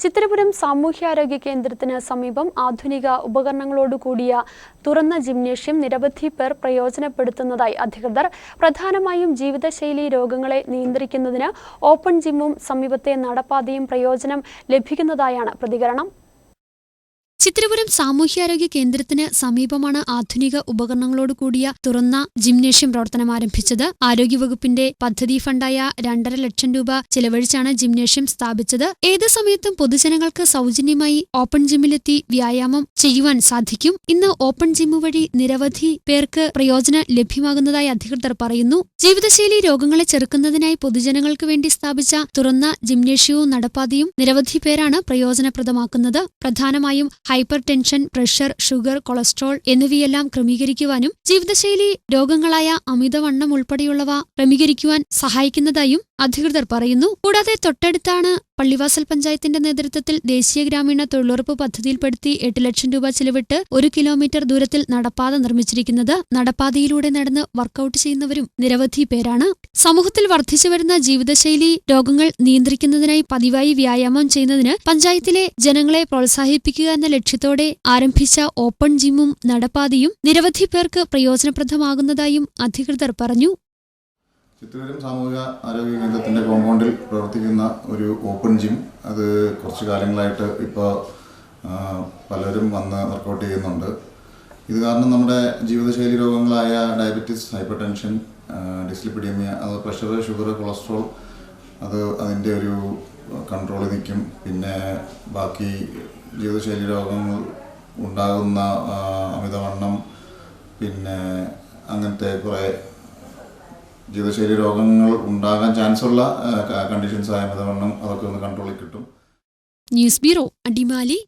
ചിത്തിരപുരം സാമൂഹ്യാരോഗ്യ കേന്ദ്രത്തിന് സമീപം ആധുനിക ഉപകരണങ്ങളോടുകൂടിയ തുറന്ന ജിംനേഷ്യം നിരവധി പേർ പ്രയോജനപ്പെടുത്തുന്നതായി അധികൃതർ പ്രധാനമായും ജീവിതശൈലി രോഗങ്ങളെ നിയന്ത്രിക്കുന്നതിന് ഓപ്പൺ ജിമ്മും സമീപത്തെ നടപ്പാതയും പ്രയോജനം ലഭിക്കുന്നതായാണ് പ്രതികരണം. ചിത്തിരപുരം സാമൂഹ്യാരോഗ്യ കേന്ദ്രത്തിന് സമീപമാണ് ആധുനിക ഉപകരണങ്ങളോട് കൂടിയ തുറന്ന ജിംനേഷ്യം പ്രവർത്തനം ആരംഭിച്ചത്. ആരോഗ്യവകുപ്പിന്റെ പദ്ധതി ഫണ്ടായ രണ്ടര ലക്ഷം രൂപ ചെലവഴിച്ചാണ് ജിംനേഷ്യം സ്ഥാപിച്ചത്. ഏത് സമയത്തും പൊതുജനങ്ങൾക്ക് സൗജന്യമായി ഓപ്പൺ ജിമ്മിലെത്തി വ്യായാമം ചെയ്യുവാൻ സാധിക്കും. ഇന്ന് ഓപ്പൺ ജിമ്മ് വഴി നിരവധി പേർക്ക് പ്രയോജനം ലഭ്യമാകുന്നതായി അധികൃതർ പറയുന്നു. ജീവിതശൈലി രോഗങ്ങളെ ചെറുക്കുന്നതിനായി പൊതുജനങ്ങൾക്ക് വേണ്ടി സ്ഥാപിച്ച തുറന്ന ജിംനേഷ്യവും നടപ്പാതയും നിരവധി പേരാണ് പ്രയോജനപ്രദമാക്കുന്നത്. പ്രധാനമായും hypertension pressure sugar cholesterol എന്നിവയെല്ലാം ക്രമീകരിക്കുവാനും ജീവിതശൈലി രോഗങ്ങളായ അമിതവണ്ണം ഉൾപ്പെടെയുള്ളവ ക്രമീകരിക്കുവാൻ സഹായിക്കുന്നതായും അധികൃതർ പറയുന്നു. കൂടാതെ തൊട്ടടുത്താണ് പള്ളിവാസൽ പഞ്ചായത്തിന്റെ നേതൃത്വത്തിൽ ദേശീയ ഗ്രാമീണ തൊഴിലുറപ്പ് പദ്ധതിയിൽപ്പെടുത്തി എട്ട് ലക്ഷം രൂപ ചിലവിട്ട് ഒരു കിലോമീറ്റർ ദൂരത്തിൽ നടപ്പാത നിർമ്മിച്ചിരിക്കുന്നത് നടപ്പാതയിലൂടെ നടന്ന് വർക്കൌട്ട് ചെയ്യുന്നവരും നിരവധി പേരാണ്. സമൂഹത്തിൽ വർദ്ധിച്ചുവരുന്ന ജീവിതശൈലി രോഗങ്ങൾ നിയന്ത്രിക്കുന്നതിനായി പതിവായി വ്യായാമം ചെയ്യുന്നതിന് പഞ്ചായത്തിലെ ജനങ്ങളെ പ്രോത്സാഹിപ്പിക്കുക എന്ന ലക്ഷ്യത്തോടെ ആരംഭിച്ച ഓപ്പൺ ജിമ്മും നടപ്പാതയും നിരവധി പേർക്ക് പ്രയോജനപ്രദമാകുന്നതായും അധികൃതർ പറഞ്ഞു. ചിത്തൂരം സാമൂഹിക ആരോഗ്യ കേന്ദ്രത്തിന്റെ കോമ്പൗണ്ടിൽ പ്രവർത്തിക്കുന്ന ഒരു ഓപ്പൺ ജിം അത് കുറച്ച് കാലങ്ങളായിട്ട് ഇപ്പോൾ പലരും വന്ന് വർക്കൗട്ട് ചെയ്യുന്നുണ്ട്. ഇത് കാരണം നമ്മുടെ ജീവിതശൈലി രോഗങ്ങളായ ഡയബറ്റിസ് ഹൈപ്പർ ടെൻഷൻ ഡിസ്ലിപ്പിഡിയമിയ അത് പ്രഷർ ഷുഗർ കൊളസ്ട്രോൾ അത് അതിന്റെ ഒരു കൺട്രോളിൽ നിൽക്കും. പിന്നെ ബാക്കി ജീവിതശൈലി രോഗങ്ങൾ ഉണ്ടാകുന്ന അമിതവണ്ണം പിന്നെ അങ്ങനത്തെ കുറേ ജീവിതശൈലി രോഗങ്ങൾ ഉണ്ടാകാൻ ഉള്ള കണ്ടീഷൻസ് ആയ മതവണ്ണം അതൊക്കെ ഒന്ന് കൺട്രോളിൽ കിട്ടും. News bureau Adimali.